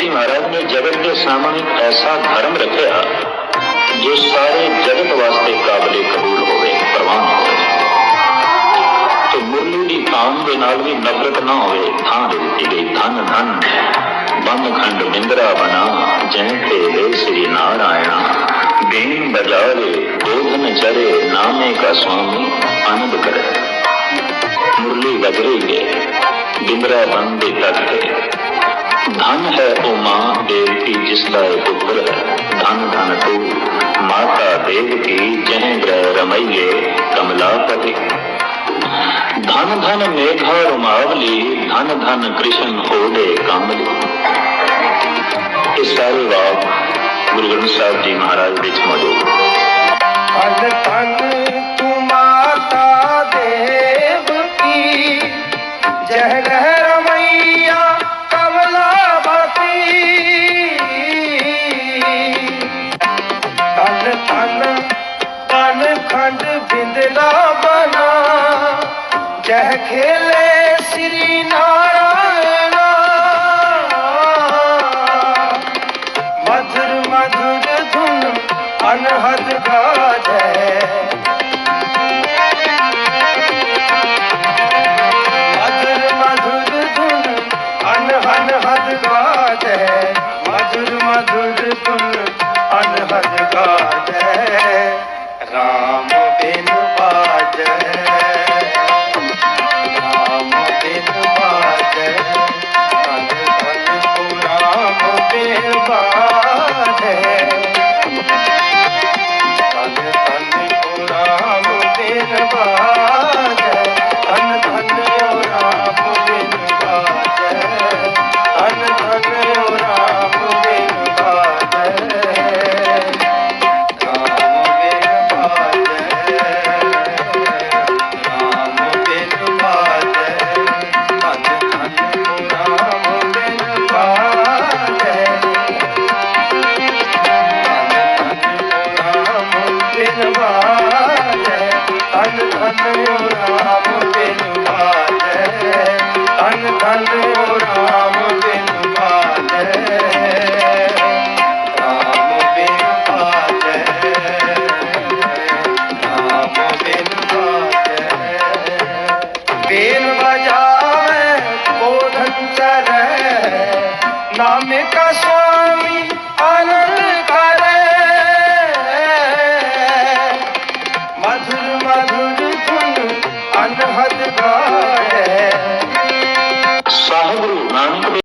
ਜੀ ਮਹਾਰਾਜ ਨੇ ਜਗਤ ਦੇ ਸਾਹਮਣੇ ਐਸਾ ਧਰਮ ਰੱਖਿਆ ਜੋ ਸਾਰੇ ਜਗਤ ਵਾਸਤੇ ਕਾਬਲੇ ਕਬੂਲ ਹੋਵੇ, ਪ੍ਰਵਾਨ ਹੋਵੇ। ਤੇ ਮੁਰਲੀ ਦੀ ਥਾਨ ਦੇ ਨਾਲ ਵੀ ਨਫ਼ਰਤ ਨਾ ਹੋਵੇ, ਥਾਂ ਦੇ ਦਿੱਤੀ ਗਈ ਧਨ ਧਨ। ਬੰਦ ਖੰਡ ਬਿੰਦਰਾ ਬਣਾ ਜੈ ਤੇ ਲੈ ਸ੍ਰੀ ਨਾਰਾਇਣਾ। ਬੇਨ ਬਜਾਰੇ ਗੋਧਨ ਚਰੇ, ਨਾਮੇ ਕਾ ਸੁਆਮੀ ਆਨੰਦ ਕਰੇ। ਮੁਰਲੀ ਵਜ ਰਹੀ ਹੈ ਬਿੰਦਰਾ ਬੰਦੇ ਤੱਕ ਧਨ ਹੈ ਉਹ ਮਾਂ ਦੇਵਕੀ, ਜਿਸ ਦਾ ਇਹ ਪੁੱਤਰ ਹੈ। ਧਨ ਧਨ ਤੂੰ, ਮਾਤਾ ਦੇਵਕੀ ਜਹ ਗ੍ਰਹਿ ਰਮਈਏ ਕਮਲਾਪਤੀ ਧਨ ਧਨ ਮੇਘਾ ਰੁਮਾਵਲੀ, ਧਨ ਧਨ ਕ੍ਰਿਸ਼ਨ ਹੋਦੇ ਕਮਲੀ। ਇਹ ਸਾਰੇ ਵਾਕ ਗੁਰੂ ਗ੍ਰੰਥ ਸਾਹਿਬ ਜੀ ਮਹਾਰਾਜ ਵਿੱਚ ਮੌਜੂਦ ਹਨ। ਧਨ ਤੂੰ ਮਾਤਾ ਦੇਵ ਜਹ ਗਹਿ ਜਹ ਖੇਲੇ ਸ੍ਰੀ ਨਾਰਾਇਣਾ। ਮਧੁਰ ਮਧੁਰ ਧੁਨ ਅਨਹਦ ਗਾਜੈ। ਮਧੁਰ ਮਧੁਰ ਧੁਨ ਅਨਹਦ ਗਾਜੈ। ਮਧੁਰ ਮਧੁਰ ਧਨ ਓ ਰਾਮ ਬਿਨ ਬਾਜੈ ਧਨ ਧਨ ਓ ਰਾਮ ਬਿਨ ਬਾਜੈ ਰਾਮ ਬਿਨ ਬਾਜੈ ਰਾਮ ਬਿਨ ਬਾਜੈ ਬੇਨ ਬਜਾਵੇ ਕੋਧਨ ਚਰੈ ਨਾਮੇ ਕਾ ਸੁਆਮੀ Thank you.